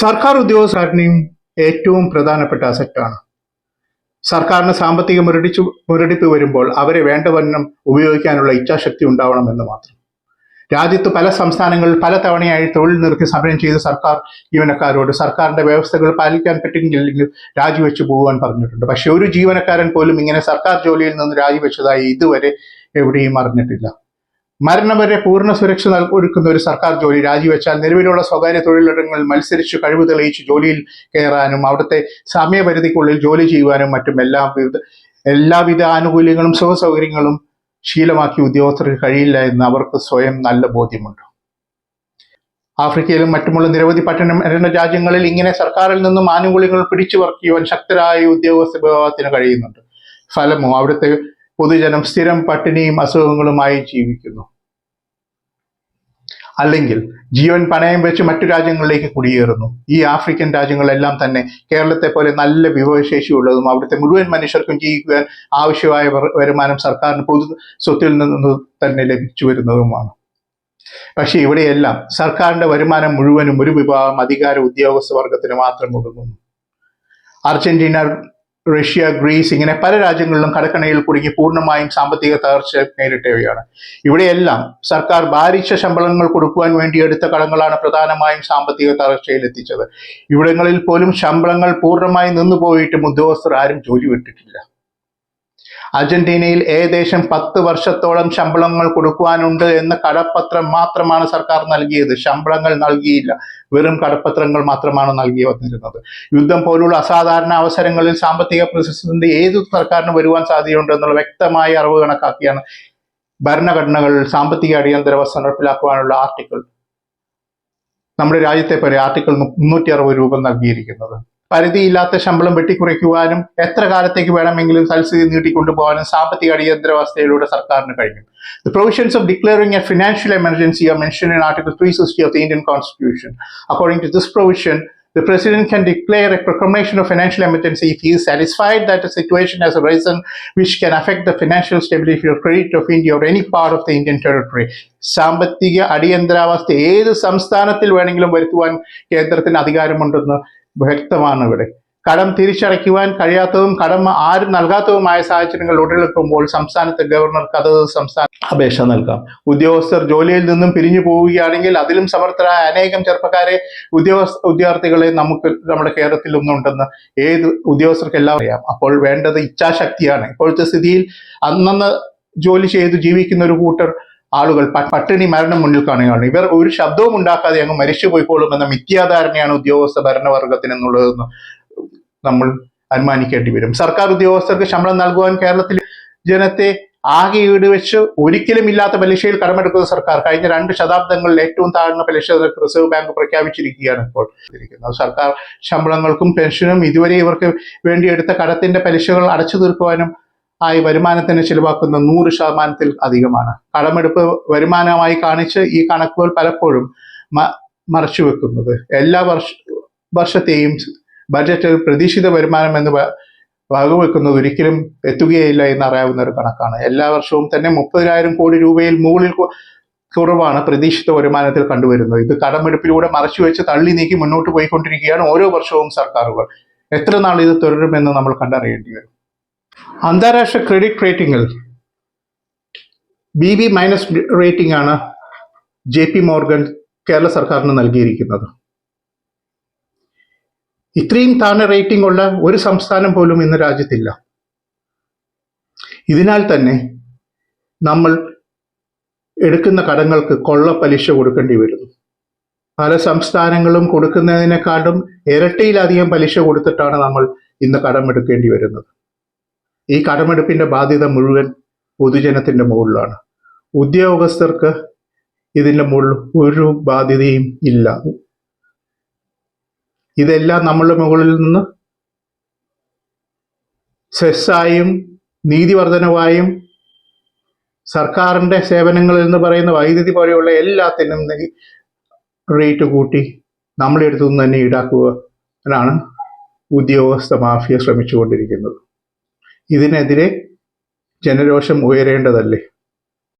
സർക്കാർ ഉദ്യോഗസ്ഥരുടെയും ഏറ്റവും പ്രധാനപ്പെട്ട അസറ്റാണ് സർക്കാരിന് സാമ്പത്തിക മുരടിച്ചു മുരടിപ്പ് വരുമ്പോൾ അവരെ വേണ്ടവണ്ണം ഉപയോഗിക്കാനുള്ള ഇച്ഛാശക്തി ഉണ്ടാവണമെന്ന് മാത്രം. രാജ്യത്ത് പല സംസ്ഥാനങ്ങളിൽ പല തവണയായി തൊഴിൽ നിർത്തി സമരം ചെയ്ത സർക്കാർ ജീവനക്കാരോട് സർക്കാരിന്റെ വ്യവസ്ഥകൾ പാലിക്കാൻ പറ്റില്ലെങ്കിൽ രാജിവെച്ചു പോകാൻ പറഞ്ഞിട്ടുണ്ട്. പക്ഷെ ഒരു ജീവനക്കാരൻ പോലും ഇങ്ങനെ സർക്കാർ ജോലിയിൽ നിന്ന് രാജിവെച്ചതായി ഇതുവരെ എവിടെയും അറിഞ്ഞിട്ടില്ല. മരണം വരെ പൂർണ സുരക്ഷ ഒരുക്കുന്ന ഒരു സർക്കാർ ജോലി രാജിവെച്ചാൽ നിലവിലുള്ള സ്വകാര്യ തൊഴിലിടങ്ങളിൽ മത്സരിച്ച് കഴിവ് തെളിയിച്ച് ജോലിയിൽ കയറാനും അവിടുത്തെ സമയപരിധിക്കുള്ളിൽ ജോലി ചെയ്യുവാനും മറ്റും എല്ലാ വിധ എല്ലാവിധ ആനുകൂല്യങ്ങളും സുഖസൗകര്യങ്ങളും ശീലമാക്കി ഉദ്യോഗസ്ഥർക്ക് കഴിയില്ല എന്ന് അവർക്ക് സ്വയം നല്ല ബോധ്യമുണ്ട്. ആഫ്രിക്കയിലും മറ്റുമുള്ള നിരവധി പട്ടണം രാജ്യങ്ങളിൽ ഇങ്ങനെ സർക്കാരിൽ നിന്നും ആനുകൂല്യങ്ങൾ പിടിച്ചു പറിക്കുവാൻ ശക്തരായ ഉദ്യോഗസ്ഥ വിഭാഗത്തിന് കഴിയുന്നുണ്ട്. ഫലമോ അവിടുത്തെ പൊതുജനം സ്ഥിരം പട്ടിണിയും അസുഖങ്ങളുമായി ജീവിക്കുന്നു. അല്ലെങ്കിൽ ജീവൻ പണയം വെച്ച് മറ്റു രാജ്യങ്ങളിലേക്ക് കുടിയേറുന്നു. ഈ ആഫ്രിക്കൻ രാജ്യങ്ങളെല്ലാം തന്നെ കേരളത്തെ പോലെ നല്ല വിഭവശേഷിയുള്ളതും അവിടുത്തെ മുഴുവൻ മനുഷ്യർക്കും ജീവിക്കുവാൻ ആവശ്യമായ വരുമാനം സർക്കാരിന് പൊതു സ്വത്തിൽ നിന്ന് തന്നെ ലഭിച്ചു വരുന്നതുമാണ്. പക്ഷെ ഇവിടെയെല്ലാം സർക്കാരിന്റെ വരുമാനം മുഴുവനും ഒരു വിഭാഗം അധികാര ഉദ്യോഗസ്ഥ വർഗത്തിന് മാത്രം ഒതുങ്ങുന്നു. അർജന്റീന റഷ്യ ഗ്രീസ് ഇങ്ങനെ പല രാജ്യങ്ങളിലും കടക്കണയിൽ കുടുങ്ങി പൂർണമായും സാമ്പത്തിക തകർച്ച നേരിട്ടവയാണ്. ഇവിടെയെല്ലാം സർക്കാർ ഭാരിച്ച ശമ്പളങ്ങൾ കൊടുക്കുവാൻ വേണ്ടി എടുത്ത കടങ്ങളാണ് പ്രധാനമായും സാമ്പത്തിക തകർച്ചയിൽ എത്തിച്ചത്. ഇവിടങ്ങളിൽ പോലും ശമ്പളങ്ങൾ പൂർണമായി നിന്നുപോയിട്ടും ഉദ്യോഗസ്ഥർ ആരും ജോലി വിട്ടിട്ടില്ല. അർജന്റീനയിൽ ഏകദേശം പത്ത് വർഷത്തോളം ശമ്പളങ്ങൾ കൊടുക്കുവാനുണ്ട് എന്ന കടപ്പത്രം മാത്രമാണ് സർക്കാർ നൽകിയത്. ശമ്പളങ്ങൾ നൽകിയില്ല. വെറും കടപ്പത്രങ്ങൾ മാത്രമാണ് നൽകി വന്നിരുന്നത്. യുദ്ധം പോലുള്ള അസാധാരണ അവസരങ്ങളിൽ സാമ്പത്തിക പ്രതിസന്ധി ഏത് സർക്കാരിന് വരുവാൻ സാധ്യതയുണ്ട് എന്നുള്ള വ്യക്തമായ അറിവ് കണക്കാക്കിയാണ് ഭരണഘടനകൾ സാമ്പത്തിക അടിയന്തരവസ്ഥ നടപ്പിലാക്കുവാനുള്ള ആർട്ടിക്കിൾ. നമ്മുടെ രാജ്യത്തെ പോലെ ആർട്ടിക്കിൾ മുന്നൂറ്റി അറുപത് രൂപ നൽകിയിരിക്കുന്നത്. പരിധിയില്ലാത്ത ശമ്പളം വെട്ടിക്കുറയ്ക്കുവാനും എത്ര കാലത്തേക്ക് വേണമെങ്കിലും തത്സ്ഥിതി നീട്ടിക്കൊണ്ടുപോകാനും സാമ്പത്തിക അടിയന്തരാവസ്ഥയിലൂടെ സർക്കാരിന് കഴിയും the provisions of declaring a financial emergency are mention in article three sixty of the Indian constitution according to this provision the president can declare a proclamation of financial emergency if he's satisfied that situation as a reason which can affect the financial stability of credit of India of any part of the Indian territory സാമ്പത്തിക അടിയന്തരാവസ്ഥ ഏത് സംസ്ഥാനത്തിൽ വേണമെങ്കിലും വരുത്തുവാൻ കേന്ദ്രത്തിന് അധികാരമുണ്ടെന്ന് വ്യക്തമാണ് ഇവിടെ കടം തിരിച്ചടയ്ക്കുവാൻ കഴിയാത്തതും കടം ആരും നൽകാത്തതുമായ സാഹചര്യങ്ങൾ ഉടലെടുക്കുമ്പോൾ സംസ്ഥാനത്തെ ഗവർണർക്ക് അത് സംസ്ഥാന അപേക്ഷ നൽകാം. ഉദ്യോഗസ്ഥർ ജോലിയിൽ നിന്നും പിരിഞ്ഞു പോവുകയാണെങ്കിൽ അതിലും സമർത്ഥരായ അനേകം ചെറുപ്പക്കാരെ ഉദ്യോഗസ്ഥ വിദ്യാർത്ഥികളെ നമുക്ക് നമ്മുടെ കേരളത്തിൽ ഒന്നുണ്ടെന്ന് ഏത് ഉദ്യോഗസ്ഥർക്ക് എല്ലാം അറിയാം. അപ്പോൾ വേണ്ടത് ഇച്ഛാശക്തിയാണ്. ഇപ്പോഴത്തെ സ്ഥിതിയിൽ അന്നന്ന് ജോലി ചെയ്ത് ജീവിക്കുന്ന ഒരു കൂട്ടർ ആളുകൾ പട്ടിണി മരണം മുന്നിൽ കാണുകയാണ്. ഇവർ ഒരു ശബ്ദവും ഉണ്ടാക്കാതെ അങ്ങ് മരിച്ചു പോയിക്കോളും എന്ന മിഥ്യാധാരണയാണ് ഉദ്യോഗസ്ഥ ഭരണവർഗത്തിന് എന്നുള്ളതെന്ന് നമ്മൾ അനുമാനിക്കേണ്ടി വരും. സർക്കാർ ഉദ്യോഗസ്ഥർക്ക് ശമ്പളം നൽകുവാൻ കേരളത്തിൽ ജനത്തെ ആകെ ഈട് വെച്ച് ഒരിക്കലും ഇല്ലാത്ത പലിശയിൽ കടമെടുക്കുന്ന സർക്കാർ കഴിഞ്ഞ രണ്ട് ശതാബ്ദങ്ങളിൽ ഏറ്റവും താഴ്ന്ന പലിശ റിസർവ് ബാങ്ക് പ്രഖ്യാപിച്ചിരിക്കുകയാണ് ഇപ്പോൾ. സർക്കാർ ശമ്പളങ്ങൾക്കും പെൻഷനും ഇതുവരെ ഇവർക്ക് വേണ്ടി എടുത്ത കടത്തിന്റെ പലിശകൾ അടച്ചു തീർക്കുവാനും ആയി വരുമാനത്തിന് ചിലവാക്കുന്ന നൂറ് ശതമാനത്തിൽ അധികമാണ്. കടമെടുപ്പ് വരുമാനമായി കാണിച്ച് ഈ കണക്കുകൾ പലപ്പോഴും മറച്ചു വെക്കുന്നത്. എല്ലാ വർഷ വർഷത്തെയും ബജറ്റിൽ പ്രതീക്ഷിത വരുമാനം എന്ന് വകവെക്കുന്നത് ഒരിക്കലും എത്തുകയില്ല എന്ന് അറിയാവുന്ന ഒരു കണക്കാണ്. എല്ലാ വർഷവും തന്നെ മുപ്പതിനായിരം കോടി രൂപയിൽ മുകളിൽ കുറവാണ് പ്രതീക്ഷിത വരുമാനത്തിൽ കണ്ടുവരുന്നത്. ഇത് കടമെടുപ്പിലൂടെ മറച്ചു വെച്ച് തള്ളി നീക്കി മുന്നോട്ട് പോയിക്കൊണ്ടിരിക്കുകയാണ് ഓരോ വർഷവും സർക്കാരുകൾ. എത്ര നാൾ ഇത് തുടരുമെന്ന് നമ്മൾ കണ്ടറിയേണ്ടി വരും. അന്താരാഷ്ട്ര ക്രെഡിറ്റ് റേറ്റിംഗിൽ ബി ബി മൈനസ് റേറ്റിംഗ് ആണ് ജെ പി മോർഗൻ കേരള സർക്കാരിന് നൽകിയിരിക്കുന്നത്. ഇത്രയും താഴ്ന്ന റേറ്റിംഗ് ഉള്ള ഒരു സംസ്ഥാനം പോലും ഇന്ന് രാജ്യത്തില്ല. ഇതിനാൽ തന്നെ നമ്മൾ എടുക്കുന്ന കടങ്ങൾക്ക് കൊള്ള പലിശ കൊടുക്കേണ്ടി വരുന്നു. പല സംസ്ഥാനങ്ങളും കൊടുക്കുന്നതിനെക്കാളും ഇരട്ടിയിലധികം പലിശ കൊടുത്തിട്ടാണ് നമ്മൾ ഇന്ന് കടമെടുക്കേണ്ടി വരുന്നത്. ഈ കടമെടുപ്പിന്റെ ബാധ്യത മുഴുവൻ പൊതുജനത്തിന്റെ മുകളിലാണ്. ഉദ്യോഗസ്ഥർക്ക് ഇതിന്റെ മുകളിൽ ഒരു ബാധ്യതയും ഇല്ല. ഇതെല്ലാം നമ്മളുടെ മുകളിൽ നിന്ന് സെസ്സായും നീതിവർധനവായും സർക്കാരിന്റെ സേവനങ്ങൾ എന്ന് പറയുന്ന വൈദ്യുതി പോലെയുള്ള എല്ലാത്തിനും റേറ്റ് കൂട്ടി നമ്മളെ നിന്ന് തന്നെ ഈടാക്കുക ഉദ്യോഗസ്ഥ മാഫിയ ശ്രമിച്ചുകൊണ്ടിരിക്കുന്നത്. ഇതിനെതിരെ ജനരോഷം ഉയരേണ്ടതല്ലേ?